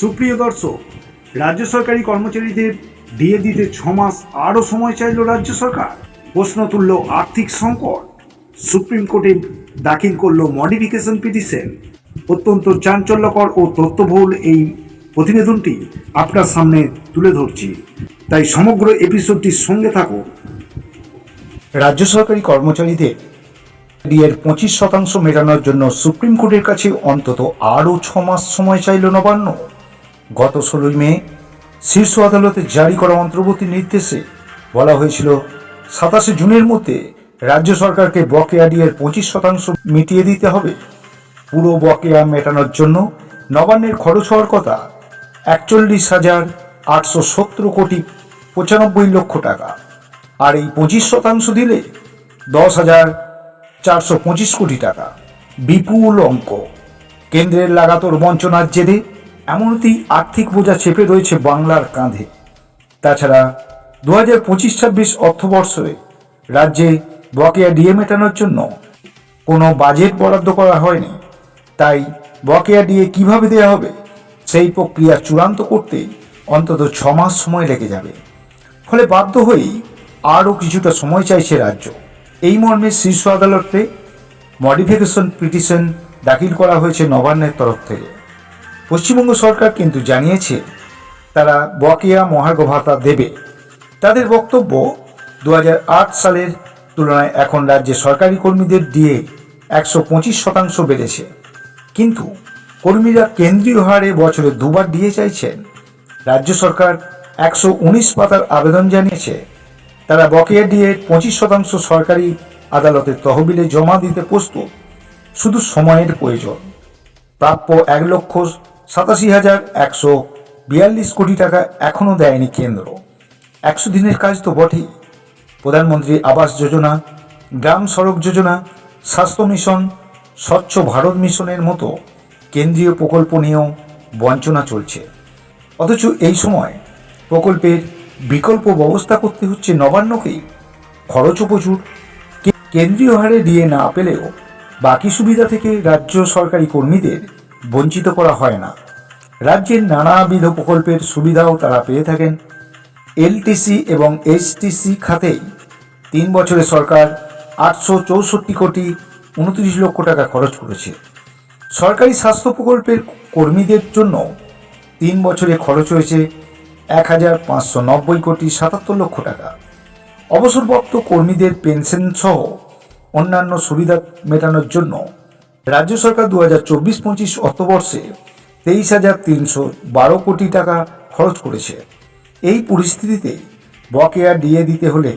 সুপ্রিয় দর্শক, রাজ্য সরকারি কর্মচারীদের দিয়ে দিতে ছ মাস আরও সময় চাইল রাজ্য সরকার। প্রশ্ন তুলল আর্থিক সংকট। সুপ্রিম কোর্টে দাখিল করল মডিফিকেশন পিটিশন। অত্যন্ত চাঞ্চল্যকর ও তথ্যবহুল এই প্রতিবেদনটি আপনার সামনে তুলে ধরছি। তাই সমগ্র এপিসোডটির সঙ্গে থাকুন। রাজ্য সরকারি কর্মচারীদের ডিএর পঁচিশ শতাংশ মেটানোর জন্য সুপ্রিম কোর্টের কাছে অন্তত আরও ছ মাস সময় চাইল নবান্ন। গত ষোলোই মে শীর্ষ আদালতে জারি করা অন্তর্বর্তী নির্দেশে বলা হয়েছিল, সাতাশে জুনের মধ্যে রাজ্য সরকারকে বকেয়া ডিএর পঁচিশ শতাংশ মিটিয়ে দিতে হবে। পুরো বকেয়া মেটানোর জন্য নবান্নের খরচ হওয়ার কথা একচল্লিশ হাজার আটশো সত্তর কোটি পঁচানব্বই লক্ষ টাকা। আর এই পঁচিশ শতাংশ দিলে দশ হাজার চারশো পঁচিশ কোটি টাকা। বিপুল অঙ্ক। কেন্দ্রের লাগাতর বঞ্চনার জেরে এমনটি আর্থিক বোঝা চেপে রয়েছে বাংলার কাঁধে। তাছাড়া দু হাজার পঁচিশ ছাব্বিশ অর্থবর্ষে রাজ্যে বকেয়া ডিএ মেটানোর জন্য কোনো বাজেট বরাদ্দ করা হয়নি। তাই বকেয়া ডিএ কীভাবে দেওয়া হবে, সেই প্রক্রিয়া চূড়ান্ত করতে অন্তত ছ মাস সময় লেগে যাবে। ফলে বাধ্য হয়েই আরও কিছুটা সময় চাইছে রাজ্য। এই মর্মে শীর্ষ আদালতে মডিফিকেশন পিটিশন দাখিল করা হয়েছে নবান্নের তরফ থেকে। পশ্চিমবঙ্গ সরকার কিন্তু জানিয়েছে, তারা বকেয়া মহার্ঘ ভাতা দেবে। তাদের বক্তব্য দু হাজার আট সালের তুলনায় এখন রাজ্যে সরকারি কর্মীদের দিয়ে একশো পঁচিশ শতাংশ বেড়েছে। কিন্তু কর্মীরা কেন্দ্রীয় হারে বছরে দুবার দিয়ে চাইছেন। রাজ্য সরকার একশো উনিশ পাতার আবেদন জানিয়েছে। তারা বকেয়া দিয়ে পঁচিশ শতাংশ সরকারি আদালতের তহবিলে জমা দিতে প্রস্তুত। শুধু সময়ের প্রয়োজন। প্রাপ্য এক লক্ষ সাতাশি হাজার একশো বিয়াল্লিশ কোটি টাকা এখনও দেয়নি কেন্দ্র। একশো দিনের কাজ তো বটেই। প্রধানমন্ত্রী আবাস যোজনা, গ্রাম সড়ক যোজনা, স্বাস্থ্য মিশন, স্বচ্ছ ভারত মিশনের মতো কেন্দ্রীয় প্রকল্প নিয়েও বঞ্চনা চলছে। অথচ এই সময় প্রকল্পের বিকল্প ব্যবস্থা করতে হচ্ছে নবান্নকেই। খরচও প্রচুর। কেন্দ্রীয় হারে দিয়ে না পেলেও বাকি সুবিধা থেকে রাজ্য সরকারি কর্মীদের বঞ্চিত করা হয় না। রাজ্যের নানাবিধ প্রকল্পের সুবিধাও তারা পেয়ে থাকেন। এলটিসি এবং এইচটিসি খাতেই তিন বছরে সরকার আটশো চৌষট্টি কোটি উনত্রিশ লক্ষ টাকা খরচ করেছে। সরকারি স্বাস্থ্য প্রকল্পের কর্মীদের জন্য তিন বছরে খরচ হয়েছে এক হাজার পাঁচশো নব্বই কোটি সাতাত্তর লক্ষ টাকা। অবসরপ্রাপ্ত কর্মীদের পেনশন সহ অন্যান্য সুবিধা মেটানোর জন্য রাজ্য সরকার দু হাজার চব্বিশ পঁচিশ অর্থবর্ষে তেইশ হাজার তিনশো বারো কোটি টাকা খরচ করেছে। এই পরিস্থিতিতে বকেয়া দিয়ে দিতে হলে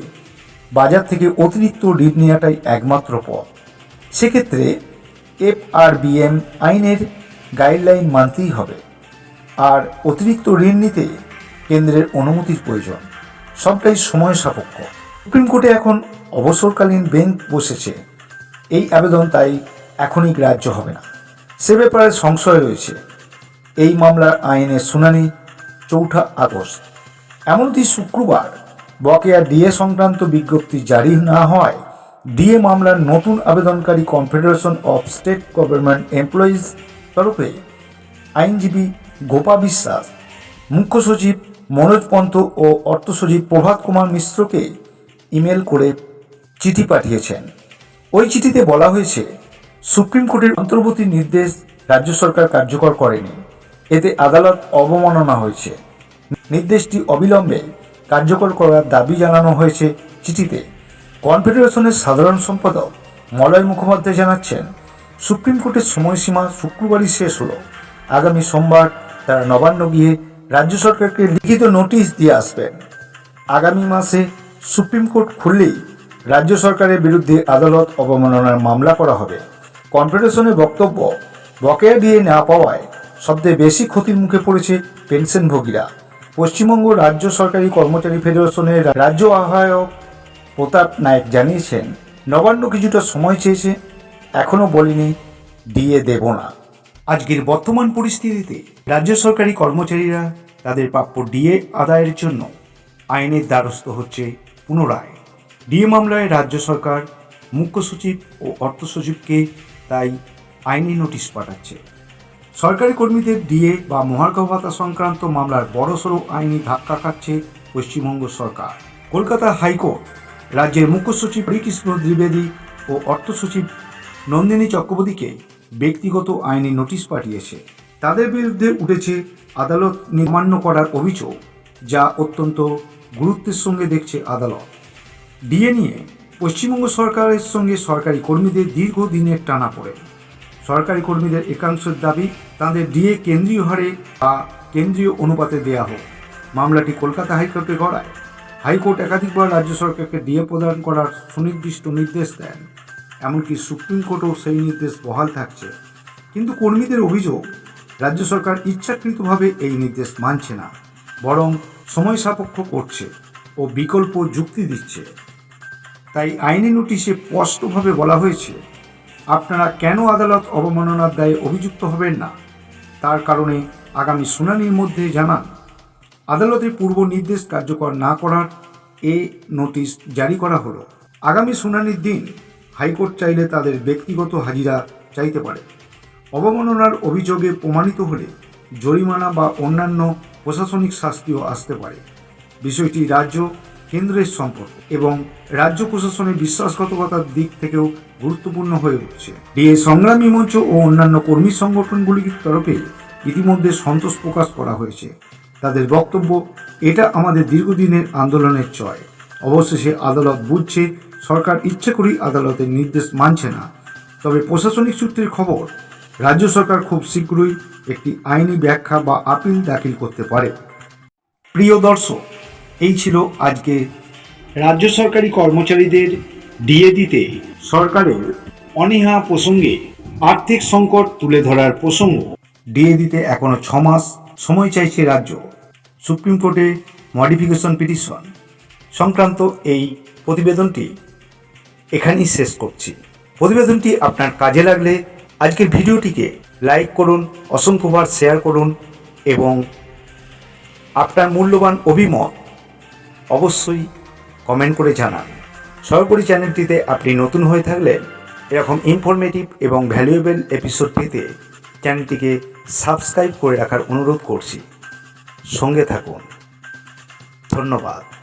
বাজার থেকে অতিরিক্ত ঋণ নেওয়াটাই একমাত্র পথ। সেক্ষেত্রে এফআরবিএম আইনের গাইডলাইন মানতেই হবে। আর অতিরিক্ত ঋণ নিতে কেন্দ্রের অনুমতির প্রয়োজন। সবটাই সময় সাপেক্ষ। সুপ্রিম কোর্টে এখন অবসরকালীন বেঞ্চ বসেছে। এই আবেদন তাই এখনই গ্রাহ্য হবে না। সে ব্যাপারে সংশয় রয়েছে। এই মামলার আইনের শুনানি চৌঠা আগস্ট। এমনকি শুক্রবার বকেয়া ডিএ সংক্রান্ত বিজ্ঞপ্তি জারি না হয় ডিএ মামলার নতুন আবেদনকারী confederation of state government employees তরফে আইনজীবী গোপা বিশ্বাস, মুখ্য সচিব মনোজ পন্ত ও অর্থ সচিব প্রভাত কুমার মিশ্রকে ইমেল করে চিঠি পাঠিয়েছেন। ওই চিঠিতে বলা হয়েছে, সুপ্রিম কোর্টের অন্তর্বর্তী নির্দেশ রাজ্য সরকার কার্যকর করেনি। এতে আদালত অবমাননা হয়েছে। নির্দেশটি অবিলম্বে কার্যকর করার দাবি জানানো হয়েছে চিঠিতে। কনফেডারেশনের সাধারণ সম্পাদক মলয় মুখোপাধ্যায় জানাচ্ছেন, সুপ্রিম কোর্টের সময়সীমা শুক্রবারই শেষ হলো। আগামী সোমবার তারা নবান্ন গিয়ে রাজ্য সরকারকে লিখিত নোটিশ দিয়ে আসবেন আগামী মাসে সুপ্রিম কোর্ট খুললেই রাজ্য সরকারের বিরুদ্ধে আদালত অবমাননার মামলা করা হবে। কনফেডারেশনের বক্তব্য, বকেয়া দিয়ে না পাওয়ায় সবচেয়ে বেশি ক্ষতির মুখে পড়েছে পেনশনভোগীরা। পশ্চিমবঙ্গ রাজ্য সরকারি কর্মচারী ফেডারেশনের রাজ্য আহ্বায়ক প্রতাপ নায়ক জানিয়েছেন, নবান্ন কিছুটা সময় চেয়েছে এখনও বলিনি, দিয়ে দেব না। আজকের বর্তমান পরিস্থিতিতে রাজ্য সরকারি কর্মচারীরা তাদের প্রাপ্য ডিএ আদায়ের জন্য আইনের দ্বারস্থ হচ্ছে পুনরায়। ডিএ মামলায় রাজ্য সরকার মুখ্য সচিব ও অর্থ সচিবকে তাই আইনি নোটিশ পাঠাচ্ছে। সরকারি কর্মীদের ডিএ বা মহার্ঘ ভাতা সংক্রান্ত মামলার বড়সড় আইনি ধাক্কা খাচ্ছে পশ্চিমবঙ্গ সরকার। কলকাতা হাইকোর্ট রাজ্যের মুখ্য সচিব হরিকৃষ্ণ দ্বিবেদী ও অর্থ সচিব নন্দিনী চক্রবর্তীকে ব্যক্তিগত আইনি নোটিশ পাঠিয়েছে। তাদের বিরুদ্ধে উঠেছে আদালত নির্মান্য করার অভিযোগ, যা অত্যন্ত গুরুত্বের সঙ্গে দেখছে আদালত। ডিএ নিয়ে পশ্চিমবঙ্গ সরকারের সঙ্গে সরকারি কর্মীদের দীর্ঘদিনের টানা পড়ে। সরকারি কর্মীদের একাংশের দাবি, তাদের ডিএ কেন্দ্রীয় হারে বা কেন্দ্রীয় অনুপাতে দেয়া হোক। মামলাটি কলকাতা হাইকোর্টে গড়ায়। হাইকোর্ট একাধিকবার রাজ্য সরকারকে ডিএ প্রদান করার সুনির্দিষ্ট নির্দেশ দেন। এমনকি সুপ্রিম কোর্টও সেই নির্দেশ বহাল থাকছে। কিন্তু কর্মীদের অভিযোগ, রাজ্য সরকার ইচ্ছাকৃতভাবে এই নির্দেশ মানছে না, বরং সময় সাপেক্ষ করছে ও বিকল্প যুক্তি দিচ্ছে। তাই আইনি নোটিশে স্পষ্টভাবে বলা হয়েছে, আপনারা কেন আদালত অবমাননার দায়ে অভিযুক্ত হবেন না? তার কারণে আগামী শুনানির মধ্যে জানান আদালতের পূর্ব নির্দেশ কার্যকর না করার এ নোটিশ জারি করা হলো। আগামী শুনানির দিন হাইকোর্ট চাইলে তাদের ব্যক্তিগত হাজিরা চাইতে পারে। অবমাননার অভিযোগে প্রমাণিত হলে জরিমানা বা অন্যান্য প্রশাসনিক শাস্তিও আসতে পারে। বিষয়টি রাজ্য কেন্দ্রের সম্পর্ক এবং রাজ্য প্রশাসনের বিশ্বাসঘাতকতার দিক থেকেও গুরুত্বপূর্ণ হয়ে উঠছে। ডিএ সংগ্রামী মঞ্চ ও অন্যান্য কর্মী সংগঠনগুলির তরফে ইতিমধ্যে সন্তোষ প্রকাশ করা হয়েছে। তাদের বক্তব্য, এটা আমাদের দীর্ঘদিনের আন্দোলনের চয়। অবশেষে আদালত বুঝছে সরকার ইচ্ছে করেই আদালতের নির্দেশ মানছে না। তবে প্রশাসনিক সূত্রের খবর, রাজ্য সরকার খুব শীঘ্রই একটি আইনি ব্যাখ্যা বা আপিল দাখিল করতে পারে। প্রিয় দর্শক, এই ছিল আজকে রাজ্য সরকারি কর্মচারীদের ডিএ দিতে সরকারের অনীহা প্রসঙ্গে আর্থিক সংকট তুলে ধরার প্রসঙ্গ। ডিএ দিতে এখনও ছ মাস সময় চাইছে রাজ্য। সুপ্রিম কোর্টে মডিফিকেশন পিটিশন। সংক্রান্ত এই প্রতিবেদনটি এখানেই শেষ করছি। প্রতিবেদনটি আপনার কাজে লাগলে আজকের ভিডিওটিকে লাইক করুন অসংখ্যবার শেয়ার করুন এবং আপনার মূল্যবান অভিমত অবশ্যই কমেন্ট করে জানান। সর্বোপরি চ্যানেলটিতে আপনি নতুন হয়ে থাকলে এরকম ইনফরমেটিভ এবং ভ্যালুয়েবল এপিসোড পেতে চ্যানেলটিকে সাবস্ক্রাইব করে রাখার অনুরোধ করছি। সঙ্গে থাকুন। ধন্যবাদ।